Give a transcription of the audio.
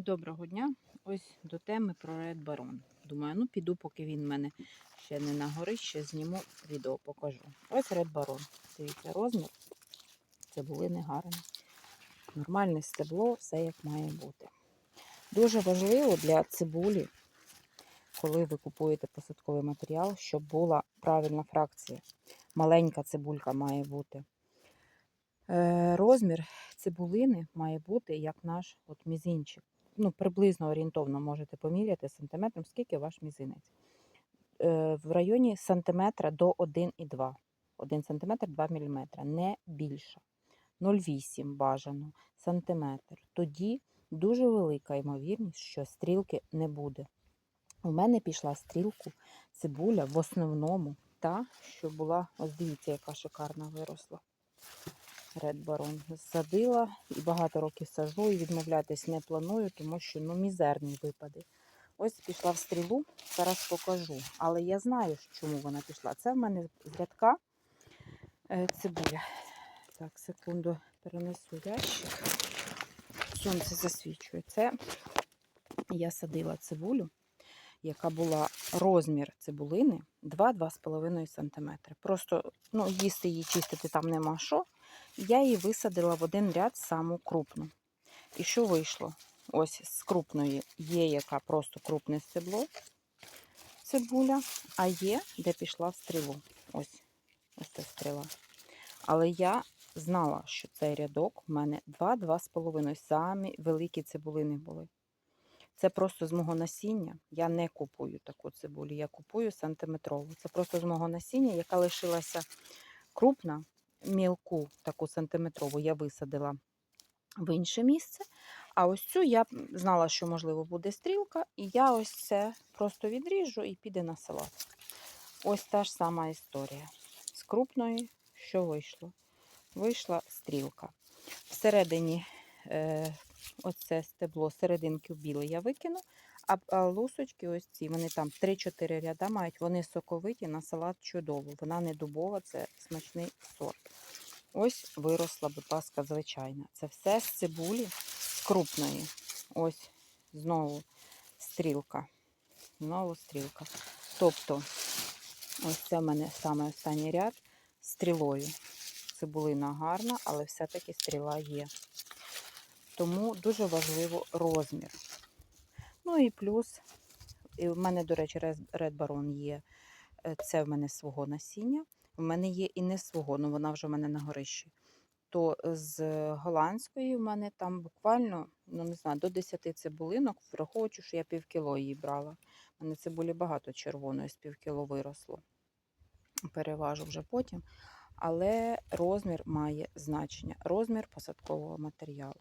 Доброго дня. Ось до теми про Red Baron. Думаю, ну піду, поки він в мене ще не на горище, зніму відео, покажу. Ось Red Baron. Дивіться, розмір. Цибулини гарні. Нормальне стебло, все як має бути. Дуже важливо для цибулі, коли ви купуєте посадковий матеріал, щоб була правильна фракція. Маленька цибулька має бути. Е, розмір цибулини має бути як наш от мізинчик. Ну, приблизно орієнтовно можете поміряти сантиметром, скільки ваш мізинець. Е, в районі сантиметра до 1,2. 1 сантиметр 2 мм, не більше. 0,8 бажано сантиметр. Тоді дуже велика ймовірність, що стрілки не буде. У мене пішла стрілку цибуля в основному та, що була, ось дивіться, яка шикарна виросла. Red Baron садила і багато років сажу і відмовлятись не планую, тому що ну, мізерні випади. Ось пішла в стрілу, зараз покажу. Але я знаю, чому вона пішла. Це в мене з рядка е, цибуля. Так, секунду перенесу ящик. Сонце засвічує. Це я садила цибулю, яка була розмір цибулини 2-2,5 см. Просто ну, їсти її чистити там нема що. Я її висадила в один ряд саму крупну. І що вийшло? Ось з крупної є яка просто крупне стебло, цибуля, а є, де пішла в стрілу. Ось ось ця стріла. Але я знала, що цей рядок в мене 2-2,5. Самі великі цибулини були. Це просто з мого насіння. Я не купую таку цибулю, я купую сантиметрову. Це просто з мого насіння, яка лишилася крупна, мілку, таку сантиметрову, я висадила в інше місце. А ось цю я знала, що, можливо, буде стрілка, і я ось це просто відріжу і піде на салат. Ось та ж сама історія. З крупної, що вийшло? Вийшла стрілка. Всередині е, оце стебло, серединки біле я викину, а, лусочки ось ці, вони там 3-4 ряда мають, вони соковиті на салат чудово. Вона не дубова, це смачний сорт. Ось виросла, будь ласка, звичайна. Це все з цибулі, з крупної. Ось знову стрілка. Знову стрілка. Тобто, ось це в мене саме останній ряд стрілою. Цибулина гарна, але все-таки стріла є. Тому дуже важливо розмір. Ну і плюс, і в мене, до речі, Red Baron є. е, Це в мене свого насіння. В мене є і не свого, ну вона вже в мене на горищі. То з голландської в мене там буквально, ну не знаю, до 10 цибулинок, враховуючи, що я півкіло її брала. У мене цибулі багато червоної, з півкіло виросло. Переважу вже потім. Але розмір має значення. Розмір посадкового матеріалу.